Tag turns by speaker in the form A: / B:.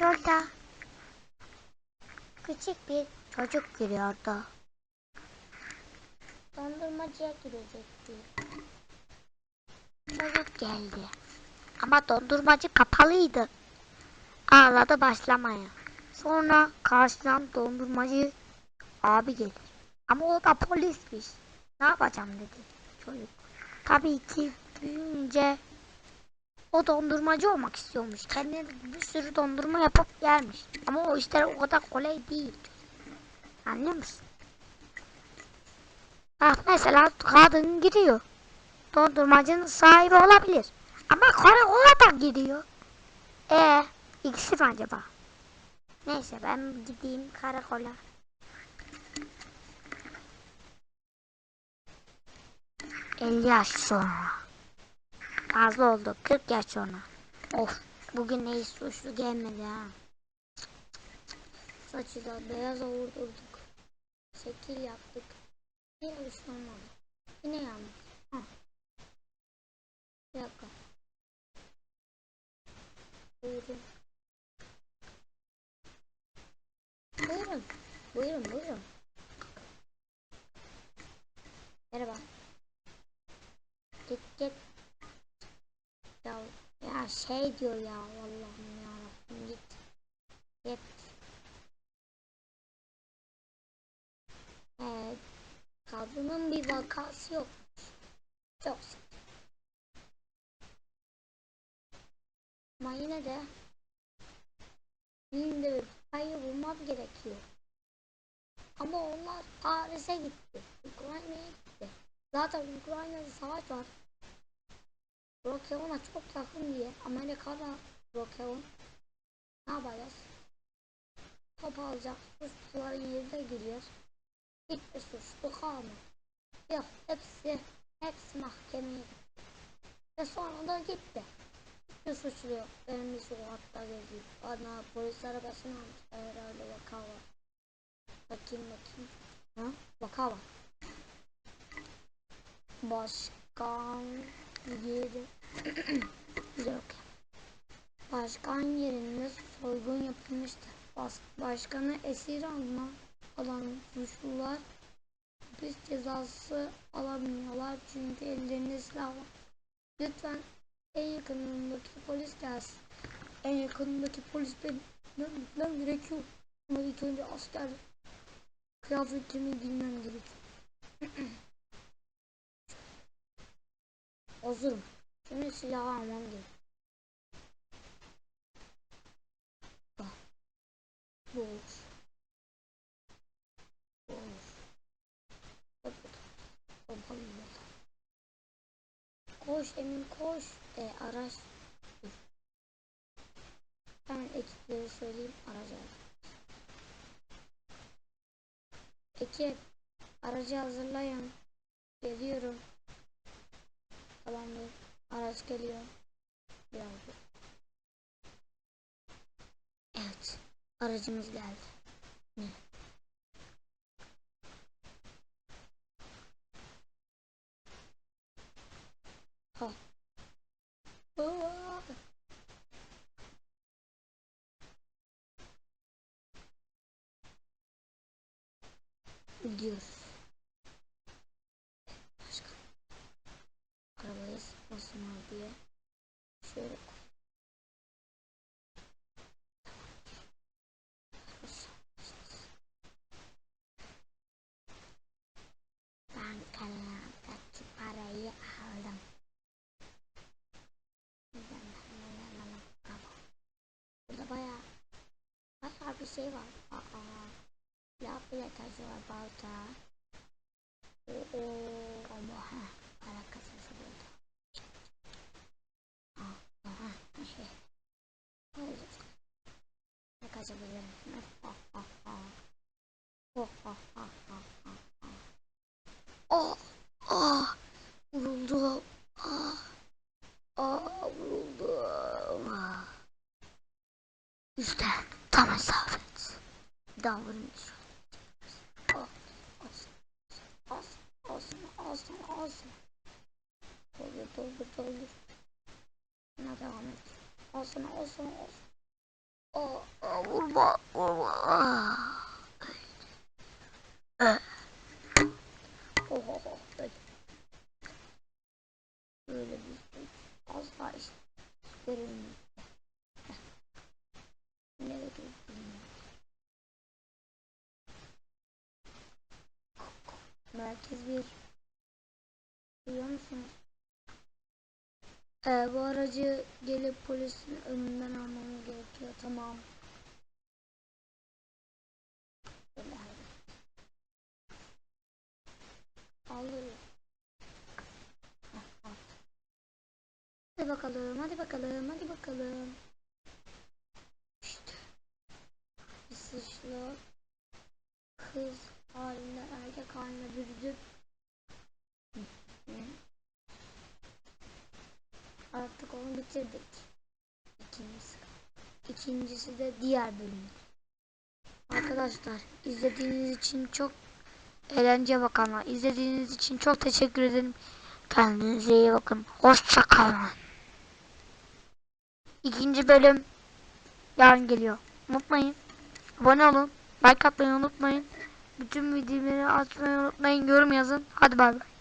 A: Yolda küçük bir çocuk giriyordu. Dondurmacıya girecekti. Çocuk geldi. Ama dondurmacı kapalıydı. Ağladı başlamaya. Sonra karşıdan dondurmacı abi gelir. Ama o da polismiş. Ne yapacağım dedi çocuk. Tabii ki büyüyünce o dondurmacı olmak istiyormuş. Kendine bir sürü dondurma yapıp yermiş. Ama o işler o kadar kolay değil. Anlıyor musun? Bak mesela kadın gidiyor. Dondurmacının sahibi olabilir. Ama karakola da gidiyor. E ikisi mi acaba? Neyse ben gideyim karakola. Elli yaş sonra. Fazla oldu. 40 yaş sonra. Of. Bugün ne suçlu gelmedi ha. Saçı da beyaza vurdurduk. Şekil yaptık. Yine olmadı. Yine yandık. Hah. Bir dakika. Buyurun. Buyurun. Buyurun buyurun. Merhaba. Git git. Ya, ya şey diyor ya Allah'ım ya Rabbim git. Git. Evet. Kadının bir vakası yok. Çok sık. Ama yine de yine de bir payı bulmam gerekiyor. Ama onlar Paris'e gitti. Ukrayna'ya gitti. Zaten Ukrayna'da savaş var. Brokeon'a çok yakın diye Amerika'da Brokeon ne yapacağız? Top alacak suçluların yerine giriyor. Hiçbir suçlu kalmadı. Yok hepsi hepsi mahkemeye. Ve sonra da gitti. Hiçbir suçlu yok. Benim bir sokakta geziyor. Bana polis arabasını almışlar herhalde vaka var. Bakayım bakayım. Ha? Vaka var. Başkan yeri Güzel. Başkan yerinde soygun yapılmıştı. Bas, başkanı esir alma alan suçlular hapis cezası alamıyorlar çünkü ellerinde silah var. Lütfen en yakınındaki polis gelsin. En yakınındaki polis benim. Ben, ben gerekiyor. Ama ilk önce asker kıyafetimi giymem gerekiyor. Hazırım. Şimdi silahı almam gerek. Bak. Bu olur. Bu olur. Bak. Yapalım bakalım. Koş Emin koş. E, araç. Dur. Ben ekipleri söyleyeyim aracı al. Ekip aracı hazırlayın. Geliyorum. Tamamdır. Araç geliyor. Biraz dur. Evet. Aracımız geldi. Ne? Ha. Aa! Gidiyoruz. Başka. Arabayı sıkmasınlar diye. Şöyle koy. Bankalardaki parayı aldım. Buradan hemen hemen bakalım. Burada bayağı bayağı bir şey var. Aa, silah bile taşıyor balta. Oo, ama ha, para kasası burada. Aa, aha, şey. Ne olacak? Ne kaçabilirim? Ha, ha, ha. Oh, ha, ha, ha, ha, ha. Oh, oh, vuruldu. Ah, ah, vuruldum. Ah. İşte tam isabet. Bir daha. Oh, olsun, olsun, olsun, olsun, olsun. Doldur, doldur, doldur. Buna devam et. Olsun, olsun, olsun. Oh,
B: vurma vurma. Ah. Eh,
A: Oh oh oh. Böyle. Duyuyor musunuz? Ee, bu aracı gelip polisin önünden almamız gerekiyor. Tamam. Böyle hadi. Bakalım, hadi bakalım, hadi bakalım. İşte. Bir sıçlı kız halinden erkek haline bürüdüm. Bitirdik. İkincisi. İkincisi de diğer bölüm. Arkadaşlar izlediğiniz için çok eğlence bakanlar. İzlediğiniz için çok teşekkür ederim. Kendinize iyi bakın. Hoşça kalın. İkinci bölüm yarın geliyor. Unutmayın. Abone olun. Like atmayı unutmayın. Bütün videoları atmayı unutmayın. Yorum yazın. Hadi bay bay.